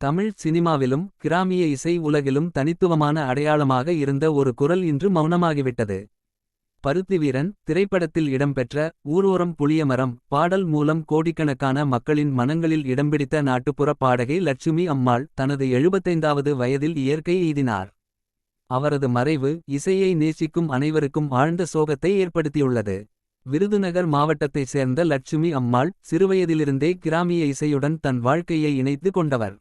தமிழ் சினிமாவிலும் கிராமிய இசை உலகிலும் தனித்துவமான அடையாளமாக இருந்த ஒரு குரல் இன்று மௌனமாகிவிட்டது. பருத்திவீரன் திரைப்படத்தில் இடம்பெற்ற ஊரோரம் புளியமரம் பாடல் மூலம் கோடிக்கணக்கான மக்களின் மனங்களில் இடம்பிடித்த நாட்டுப்புற பாடகை லட்சுமி அம்மாள் தனது 75வது வயதில் இயற்கை எய்தினார். அவரது மறைவு இசையை நேசிக்கும் அனைவருக்கும் ஆழ்ந்த சோகத்தை ஏற்படுத்தியுள்ளது. விருதுநகர் மாவட்டத்தைச் சேர்ந்த லட்சுமி அம்மாள் சிறுவயதிலிருந்தே கிராமிய இசையுடன் தன் வாழ்க்கையை இணைத்து கொண்டவர்.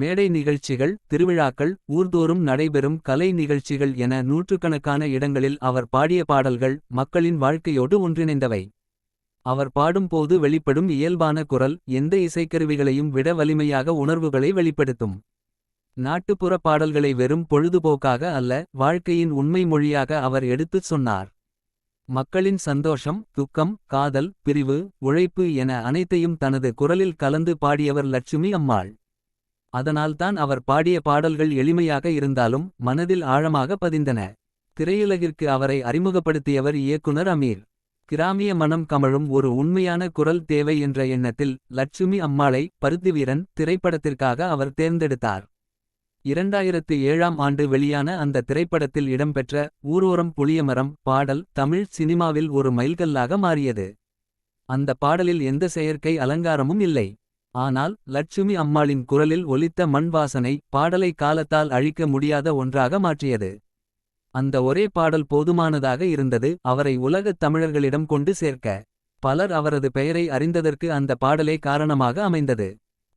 மேடை நிகழ்ச்சிகள் திருவிழாக்கள் ஊர்தோறும் நடைபெறும் கலை நிகழ்ச்சிகள் என நூற்றுக்கணக்கான இடங்களில் அவர் பாடிய பாடல்கள் மக்களின் வாழ்க்கையோடு ஒன்றிணைந்தவை. அவர் பாடும்போது வெளிப்படும் இயல்பான குரல் எந்த இசைக்கருவிகளையும் விட வலிமையாக உணர்வுகளை வெளிப்படுத்தும். நாட்டுப்புற பாடல்களை வெறும் பொழுதுபோக்காக அல்ல வாழ்க்கையின் உண்மை மொழியாக அவர் எடுத்துச் சொன்னார். மக்களின் சந்தோஷம் துக்கம் காதல் பிரிவு உழைப்பு என அனைத்தையும் தனது குரலில் கலந்து பாடியவர் லட்சுமி அம்மாள். அதனால்தான் அவர் பாடிய பாடல்கள் எளிமையாக இருந்தாலும் மனதில் ஆழமாக பதிந்தன. திரையுலகிற்கு அவரை அறிமுகப்படுத்தியவர் இயக்குனர் அமீர். கிராமிய மனம் கமழும் ஒரு உண்மையான குரல் தேவை என்ற எண்ணத்தில் லட்சுமி அம்மாளை பருத்திவீரன் திரைப்படத்திற்காக அவர் தேர்ந்தெடுத்தார். 2007ஆம் ஆண்டு வெளியான அந்த திரைப்படத்தில் இடம்பெற்ற ஊரோரம் புளியமரம் பாடல் தமிழ் சினிமாவில் ஒரு மைல்கல்லாக மாறியது. அந்த பாடலில் எந்த செயற்கை அலங்காரமும் இல்லை. ஆனால் லட்சுமி அம்மாளின் குரலில் ஒலித்த மண் வாசனை பாடலை காலத்தால் அழிக்க முடியாத ஒன்றாக மாற்றியது. அந்த ஒரே பாடல் போதுமானதாக இருந்தது அவரை உலகத் தமிழர்களிடம் கொண்டு சேர்க்க. பலர் அவரது பெயரை அறிந்ததற்கு அந்த பாடலே காரணமாக அமைந்தது.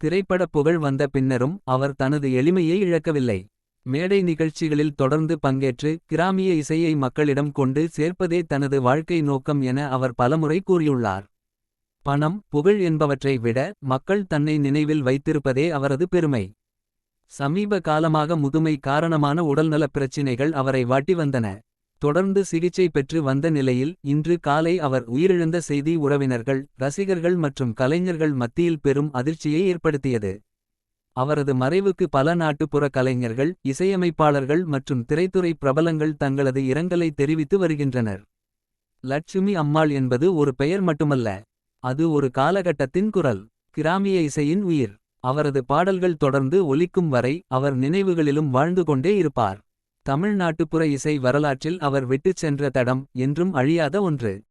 திரைப்படப் புகழ் வந்த பின்னரும் அவர் தனது எளிமையை இழக்கவில்லை. மேடை நிகழ்ச்சிகளில் தொடர்ந்து பங்கேற்று கிராமிய இசையை மக்களிடம் கொண்டு சேர்ப்பதே தனது வாழ்க்கை நோக்கம் என அவர் பலமுறை கூறியுள்ளார். பணம் புகழ் என்பவற்றை விட மக்கள் தன்னை நினைவில் வைத்திருப்பதே அவரது பெருமை. சமீப காலமாக முதுமை காரணமான உடல்நலப் பிரச்சினைகள் அவரை வாட்டி வந்தன. தொடர்ந்து சிகிச்சை பெற்று வந்த நிலையில் இன்று காலை அவர் உயிரிழந்த செய்தி உறவினர்கள் ரசிகர்கள் மற்றும் கலைஞர்கள் மத்தியில் பெரும் அதிர்ச்சியை ஏற்படுத்தியது. அவரது மறைவுக்கு பல நாட்டுப்புற கலைஞர்கள் இசையமைப்பாளர்கள் மற்றும் திரைத்துறை பிரபலங்கள் தங்களது இரங்கலை தெரிவித்து வருகின்றனர். லட்சுமி அம்மாள் என்பது ஒரு பெயர் மட்டுமல்ல. அது ஒரு காலகட்டத்தின் குரல் கிராமிய இசையின் உயிர். அவரது பாடல்கள் தொடர்ந்து ஒலிக்கும் வரை அவர் நினைவுகளிலும் வாழ்ந்து கொண்டே இருப்பார். தமிழ் நாட்டுப்புற இசை வரலாற்றில் அவர் விட்டுச் சென்ற தடம் என்றும் அழியாத ஒன்று.